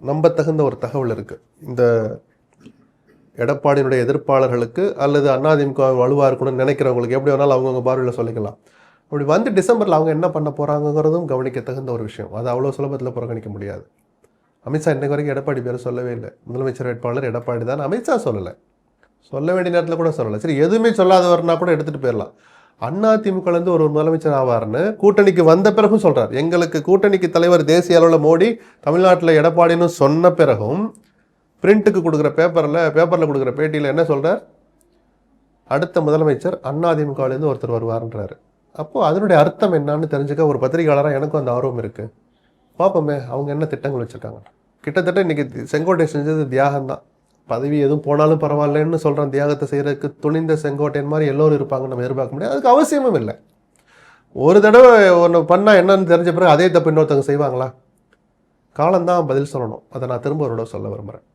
நம்பத்தகுந்த ஒரு தகவல் இருக்குது இந்த எடப்பாடியினுடைய எதிர்ப்பாளர்களுக்கு அல்லது அதிமுக வலுவாக இருக்கணும்னு நினைக்கிறவங்களுக்கு எப்படி வேணாலும் அவங்கவுங்க பார்வையில் சொல்லிக்கலாம். அப்படி வந்து டிசம்பரில் அவங்க என்ன பண்ண போகிறாங்கங்கிறதும் கவனிக்க தகுந்த ஒரு விஷயம். அது அவ்வளோ சுலபத்தில் புறக்கணிக்க முடியாது. அமித்ஷா இன்னைக்கு வரைக்கும் எடப்பாடி பேரை சொல்லவே இல்லை. முதலமைச்சர் வேட்பாளர் எடப்பாடி தான் அமித்ஷா சொல்லலை. சொல்ல வேண்டிய நேரத்தில் கூட சொல்லலை. சரி எதுவுமே சொல்லாதவர்னா கூட எடுத்துகிட்டு போயிடலாம் அண்ணா திமுகலேருந்து ஒரு முதலமைச்சர் ஆவார்னு கூட்டணிக்கு வந்த பிறகும் சொல்கிறார் எங்களுக்கு கூட்டணிக்கு தலைவர் தேசிய அளவில் மோடி தமிழ்நாட்டில் எடப்பாடின்னு சொன்ன பிறகும் பிரிண்ட்டுக்கு கொடுக்குற பேப்பரில் பேப்பரில் கொடுக்குற பேட்டியில் என்ன சொல்கிறார் அடுத்த முதலமைச்சர் அண்ணா திமுகலேருந்து ஒருத்தர் வருவார்ன்றாரு. அப்போது அதனுடைய அர்த்தம் என்னன்னு தெரிஞ்சுக்க ஒரு பத்திரிகையாளராக எனக்கும் அந்த ஆர்வம் இருக்குது பார்ப்போமே அவங்க என்ன திட்டங்கள் வச்சுருக்காங்க? கிட்டத்தட்ட இன்றைக்கி செங்கோட்டை செஞ்சது தியாகம் தான் பதவி எதுவும் போனாலும் பரவாயில்லன்னு சொல்கிறேன் தியாகத்தை செய்கிறதுக்கு துணிந்த செங்கோட்டையன் மாதிரி எல்லோரும் இருப்பாங்கன்னு நம்ம எதிர்பார்க்க முடியாது. அதுக்கு அவசியமும் இல்லை. ஒரு தடவை ஒன்று பண்ணால் என்னன்னு தெரிஞ்ச பிறகு அதே தப்பு இன்னொருத்தவங்க செய்வாங்களா? காலம்தான் பதில் சொல்லணும். அதை நான் திரும்ப ஒரு தடவை சொல்ல விரும்புகிறேன்